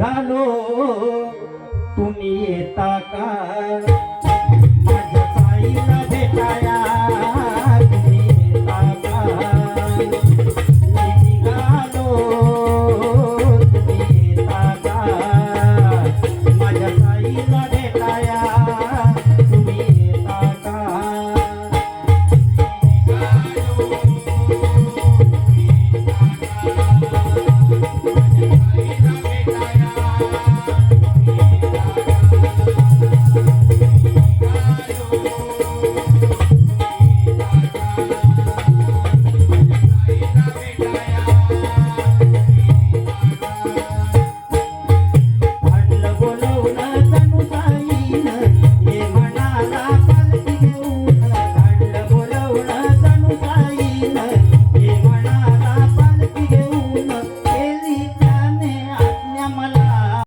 নিভালো তুমি তাকা Thank you.